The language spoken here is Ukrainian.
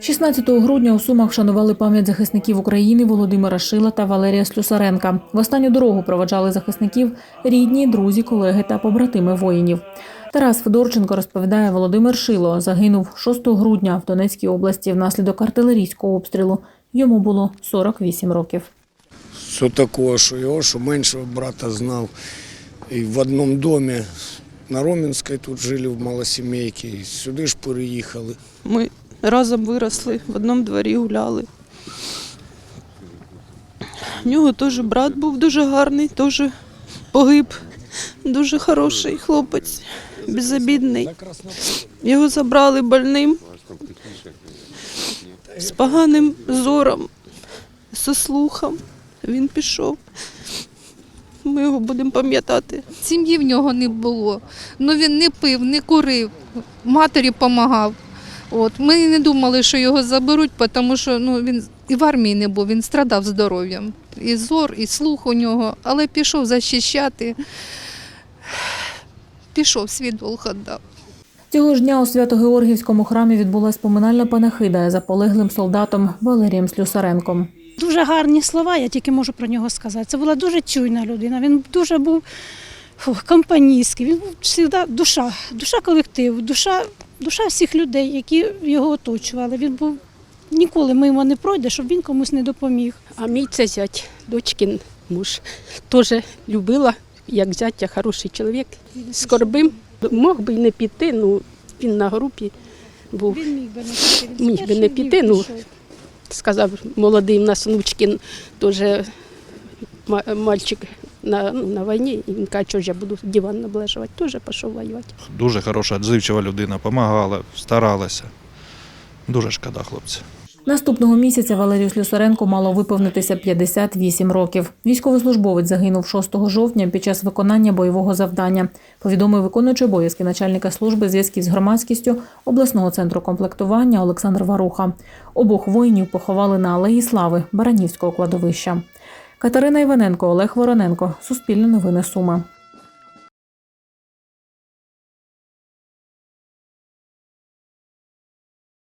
16 грудня у Сумах вшанували пам'ять захисників України Володимира Шила та Валерія Слюсаренка. В останню дорогу проведжали захисників рідні, друзі, колеги та побратими воїнів. Тарас Федорченко розповідає, Володимир Шило загинув 6 грудня в Донецькій області внаслідок артилерійського обстрілу. Йому було 48 років. Все такого, що його, що меншого брата знав. І в одному домі на Ромінській тут жили в малосімейці, сюди ж переїхали. Ми разом виросли, в одному дворі гуляли. В нього теж брат був дуже гарний, теж погиб. Дуже хороший хлопець, безобідний. Його забрали больним, з поганим зором, зі слухом. Він пішов. Ми його будемо пам'ятати. Сім'ї в нього не було. Ну він не пив, не курив, матері допомагав. От ми не думали, що його заберуть, тому що ну він і в армії не був, він страдав здоров'ям. І зор, і слух у нього, але пішов захищати. Пішов свій долг віддав. Цього ж дня у Свято-Георгіївському храмі відбулась поминальна панахида за полеглим солдатом Валерієм Слюсаренком. Дуже гарні слова, я тільки можу про нього сказати. Це була дуже чуйна людина. Він дуже був компанійський. Він був завжди душа, душа колективу, душа, душа всіх людей, які його оточували. Він був ніколи мимо не пройде, щоб він комусь не допоміг. А мій це зять, дочкин муж, теж любила, як зятя, хороший чоловік. Скорбим, мог би й не піти, ну він на групі був. Він міг би не піти. Ну. Сказав, молодий у нас внучкин, теж мальчик на, ну, на війні. І він каже, що ж я буду диван наближувати, теж пішов воювати. Дуже хороша, відзивчива людина, допомагала, старалася. Дуже шкода, хлопці. Наступного місяця Валерію Слюсаренку мало виповнитися 58 років. Військовослужбовець загинув 6 жовтня під час виконання бойового завдання. Повідомив виконуючий обов'язки начальника служби зв'язків з громадськістю обласного центру комплектування Олександр Варуха. Обох воїнів поховали на Алеї Слави Баранівського кладовища. Катерина Іваненко, Олег Вороненко. Суспільне новини Суми.